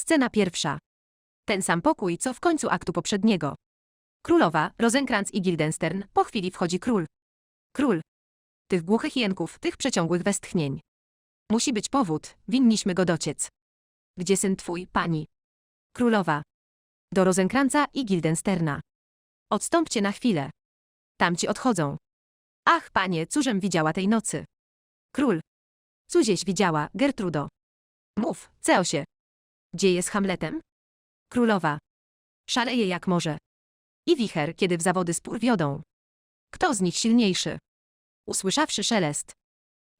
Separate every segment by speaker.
Speaker 1: Scena pierwsza. Ten sam pokój, co w końcu aktu poprzedniego. Królowa, Rosenkrantz i Guildenstern, po chwili wchodzi król. Król. Tych głuchych jęków, tych przeciągłych westchnień. Musi być powód, winniśmy go dociec. Gdzie syn twój, pani? Królowa. Do Rosenkrantza i Guildensterna. Odstąpcie na chwilę. Tamci odchodzą. Ach, panie, cóżem widziała tej nocy? Król. Cóżeś widziała, Gertrudo? Mów, Ceosie. Dzieje z Hamletem? Królowa. Szaleje jak może. I wicher, kiedy w zawody spór wiodą. Kto z nich silniejszy? Usłyszawszy szelest.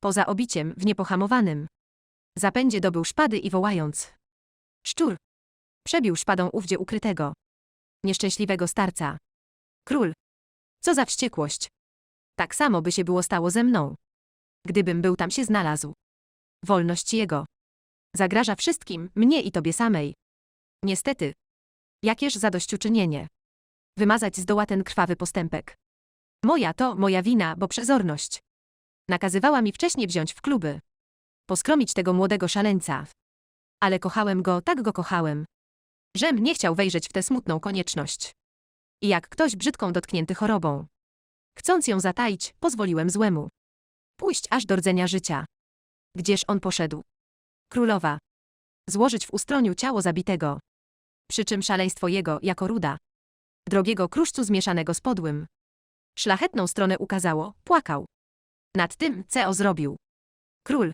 Speaker 1: Poza obiciem, w niepohamowanym. Zapędzie dobył szpady i wołając. Szczur. Przebił szpadą ówdzie ukrytego. Nieszczęśliwego starca. Król. Co za wściekłość. Tak samo by się było stało ze mną. Gdybym był tam się znalazł. Wolność jego. Zagraża wszystkim, mnie i tobie samej. Niestety. Jakież zadośćuczynienie. Wymazać zdoła ten krwawy postępek. Moja to moja wina, bo przezorność. Nakazywała mi wcześniej wziąć w kluby. Poskromić tego młodego szaleńca. Ale kochałem go, tak go kochałem. Żem nie chciał wejrzeć w tę smutną konieczność. I jak ktoś brzydką dotknięty chorobą. Chcąc ją zataić, pozwoliłem złemu. Pójść aż do rdzenia życia. Gdzież on poszedł? Królowa. Złożyć w ustroniu ciało zabitego. Przy czym szaleństwo jego, jako ruda. Drogiego kruszcu zmieszanego z podłym. Szlachetną stronę ukazało, płakał. Nad tym CEO zrobił. Król.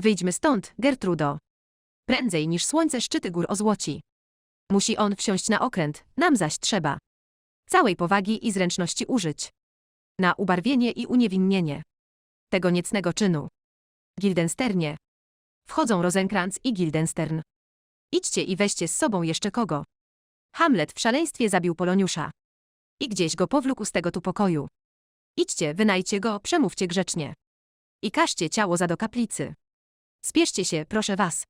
Speaker 1: Wyjdźmy stąd, Gertrudo. Prędzej niż słońce szczyty gór ozłoci. Musi on wsiąść na okręt, nam zaś trzeba. Całej powagi i zręczności użyć. Na ubarwienie i uniewinnienie. Tego niecnego czynu. Gildensternie. Wchodzą Rosenkrantz i Gildenstern. Idźcie i weźcie z sobą jeszcze kogo. Hamlet w szaleństwie zabił Poloniusza. I gdzieś go powlókł z tego tu pokoju. Idźcie, wynajcie go, przemówcie grzecznie. I każcie ciało za do kaplicy. Spieszcie się, proszę was.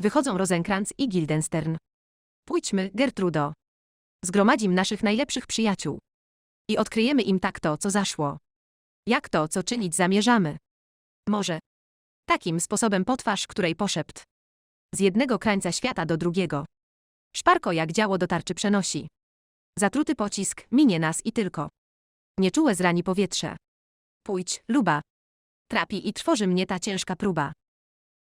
Speaker 1: Wychodzą Rosenkrantz i Gildenstern. Pójdźmy, Gertrudo. Zgromadzim naszych najlepszych przyjaciół. I odkryjemy im tak to, co zaszło. Jak to, co czynić zamierzamy. Może. Takim sposobem potwarz, której poszept. Z jednego krańca świata do drugiego. Szparko jak działo do tarczy przenosi. Zatruty pocisk minie nas i tylko. Nieczułe zrani powietrze. Pójdź, luba. Trapi i trwoży mnie ta ciężka próba.